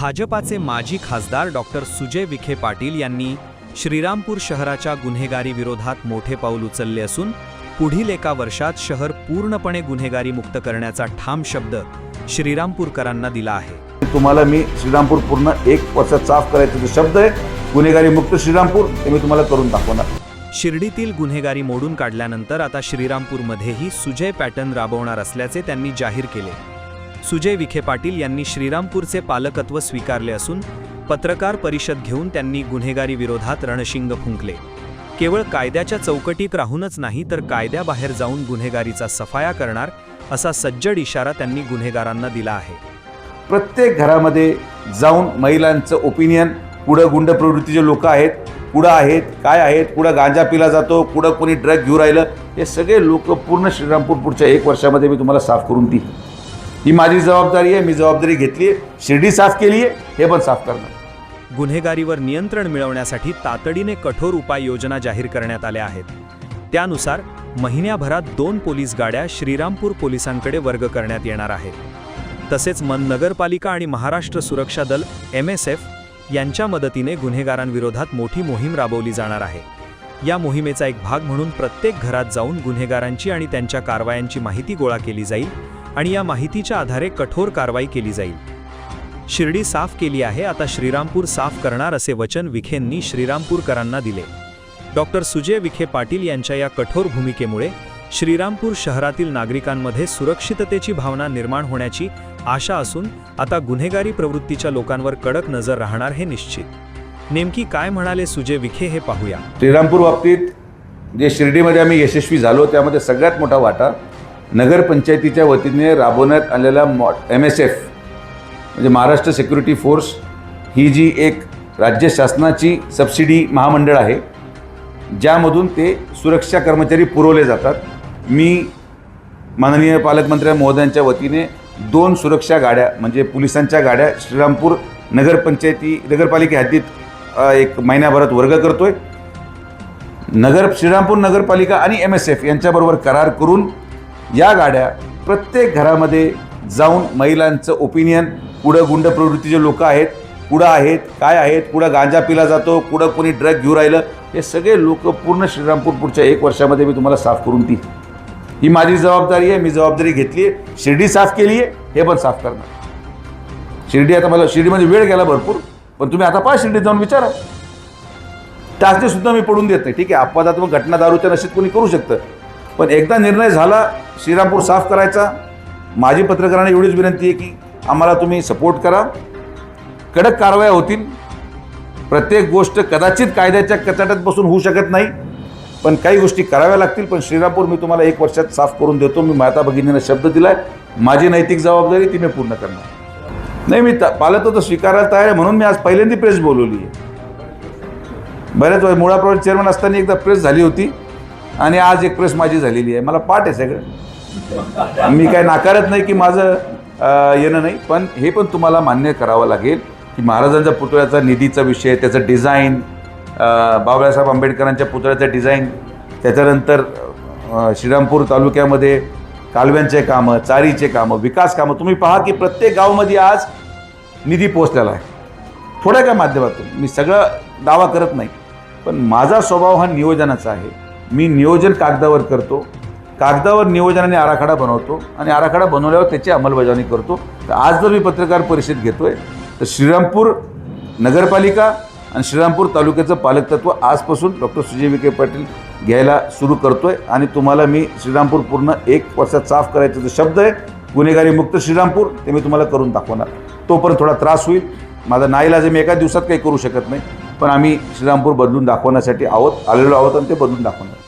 भाजपाचे माजी खासदार डॉक्टर सुजय विखे पाटील यांनी श्रीरामपूर शहराच्या गुन्हेगारी विरोधात मोठे पाऊल उचलले असून पुढील एका वर्षात शहर पूर्णपणे गुन्हेगारी मुक्त करण्याचा ठाम शब्द श्रीरामपूरकरांना दिला आहे. तुम्हाला मी श्रीरामपूर पूर्ण एक वर्षात साफ करायचा जो शब्द आहे गुन्हेगारी मुक्त श्रीरामपूर ते मी तुम्हाला करून दाखवणार. शिर्डीतील गुन्हेगारी मोडून काढल्यानंतर आता श्रीरामपूरमध्येही सुजय पॅटर्न राबवणार असल्याचे त्यांनी जाहीर केले. सुजय विखे पाटील यांनी श्रीरामपूरचे पालकत्व स्वीकारले असून पत्रकार परिषद घेऊन त्यांनी गुन्हेगारी विरोधात रणशिंग फुंकले. केवळ कायद्याच्या चौकटीत राहूनच नाही तर कायद्याबाहेर जाऊन गुन्हेगारीचा सफाया करणार असा सज्जड इशारा त्यांनी गुन्हेगारांना दिला आहे. प्रत्येक घरामध्ये जाऊन महिलांचं ओपिनियन पुढं गुंड प्रवृत्तीचे लोक आहेत कुठं आहेत काय आहेत कुठं गांजा पिला जातो कुठं कोणी ड्रग घेऊन राहिलं हे सगळे लोक पूर्ण श्रीरामपूर पुढच्या एक वर्षामध्ये मी तुम्हाला साफ करून देईन. ही माझी जबाबदारी आहे मी जबाबदारी घेतली आहे. शिर्डी साफ केली आहे हे पण साफ करणार. गुन्हेगारीवर नियंत्रण मिळवण्यासाठी तातडीने कठोर उपाययोजना जाहीर करण्यात आल्या आहेत. त्यानुसार महिन्याभरात दोन पोलीस गाड्या श्रीरामपूर पोलिसांकडे वर्ग करण्यात येणार आहेत. तसेच मन नगरपालिका आणि महाराष्ट्र सुरक्षा दल एम एस एफ यांच्या मदतीने गुन्हेगारांविरोधात मोठी मोहीम राबवली जाणार आहे. या मोहिमेचा एक भाग म्हणून प्रत्येक घरात जाऊन गुन्हेगारांची आणि त्यांच्या कारवायांची माहिती गोळा केली जाईल आणि या माहितीच्या आधारे कठोर कारवाई केली जाईल. शिर्डी साफ केली आहे आता श्रीरामपूर साफ करणार असे वचन विखेंनी श्रीरामपूरकरांना दिले. डॉक्टर सुजय विखे पाटील यांच्या या कठोर भूमिकेमुळे श्रीरामपूर शहरातील नागरिकांमध्ये सुरक्षिततेची भावना निर्माण होण्याची आशा असून आता गुन्हेगारी प्रवृत्तीच्या लोकांवर कडक नजर राहणार हे निश्चित. नेमकी काय म्हणाले सुजय विखे हे पाहूया. श्रीरामपूर बाबतीत जे शिर्डीमध्ये आम्ही यशस्वी झालो त्यामध्ये सगळ्यात मोठा वाटा नगरपंचायतीच्या वतीने राबवण्यात आलेला मॉ एम एस एफ म्हणजे महाराष्ट्र सिक्युरिटी फोर्स ही जी एक राज्य शासनाची सबसिडी महामंडळ आहे ज्यामधून ते सुरक्षा कर्मचारी पुरवले जातात. मी माननीय पालकमंत्री महोदयांच्या वतीने दोन सुरक्षा गाड्या म्हणजे पोलिसांच्या गाड्या श्रीरामपूर नगरपंचायती नगरपालिके हद्दीत एक महिन्याभरात वर्ग करतोय. नगर श्रीरामपूर नगरपालिका आणि एम एस एफ यांच्याबरोबर करार करून या गाड्या प्रत्येक घरामध्ये जाऊन महिलांचं ओपिनियन कुठं गुंड प्रवृत्तीचे लोक आहेत कुठं आहेत काय आहेत कुठं गांजा पिला जातो कुठं कोणी ड्रग घेऊन राहिलं हे सगळे लोक पूर्ण श्रीरामपूर पुढच्या एक वर्षामध्ये मी तुम्हाला साफ करून दी ही माझी जबाबदारी आहे मी जबाबदारी घेतली आहे शिर्डी साफ केली आहे हे पण साफ करणार. शिर्डी आता मला शिर्डीमध्ये म्हणजे वेळ गेला भरपूर पण तुम्ही आता पहा शिर्डीत जाऊन विचारा. त्याचे सुद्धा मी पडून देत नाही ठीक आहे अपवादात्मक घटना दारूच्या नशेत कोणी करू शकतं पण एकदा निर्णय झाला श्रीरामपूर साफ करायचा. माझी पत्रकारांना एवढीच विनंती आहे की आम्हाला तुम्ही सपोर्ट करा. कडक कारवाया होतील. प्रत्येक गोष्ट कदाचित कायद्याच्या कचाट्यात बसून होऊ शकत नाही. पण काही गोष्टी कराव्या लागतील पण श्रीरामपूर मी तुम्हाला एक वर्षात साफ करून देतो. मी माता भगिनीनं शब्द दिलाय. माझी नैतिक जबाबदारी ती मी पूर्ण करणार. नाही मी त- तर स्वीकारायला तयार आहे. म्हणून मी आज पहिल्यांदा प्रेस बोलवली आहे. बऱ्याच वेळा मुळाप्रमाणे चेअरमन असताना एकदा प्रेस झाली होती. आणि आज एक प्रेस माझी झालेली आहे. मला पाठ आहे सगळं. मी काय नाकारत नाही की माझं येणं नाही पण हे पण तुम्हाला मान्य करावं लागेल की महाराजांच्या पुतळ्याचा निधीचा विषय त्याचं डिझाईन बाबासाहेब आंबेडकरांच्या पुतळ्याचं डिझाईन त्याच्यानंतर श्रीरामपूर तालुक्यामध्ये कालव्यांचे कामं चारीचे कामं विकास कामं तुम्ही पहा की प्रत्येक गावामध्ये आज निधी पोचलेला आहे. थोड्या काय माध्यमातून? मी सगळं दावा करत नाही पण माझा स्वभाव हा नियोजनाचा आहे. मी नियोजन कागदावर करतो. कागदावर नियोजनाने आराखडा बनवतो. आणि आराखडा बनवल्यावर त्याची अंमलबजावणी करतो. तर आज जर मी पत्रकार परिषद घेतोय तर श्रीरामपूर नगरपालिका आणि श्रीरामपूर तालुक्याचं पालकतत्व आजपासून डॉक्टर सुजय विखे पाटील घ्यायला सुरू करतोय. आणि तुम्हाला मी श्रीरामपूर पूर्ण एक वर्षात साफ करायचा जो शब्द आहे गुन्हेगारी मुक्त श्रीरामपूर ते मी तुम्हाला करून दाखवणार. तोपर्यंत थोडा त्रास होईल. माझा नाईलाज जे मी एका दिवसात काही करू शकत नाही. पण आम्ही श्रीरामपूर बदलून दाखवण्यासाठी आहोत आलेलो आहोत आणि ते बदलून दाखवणार.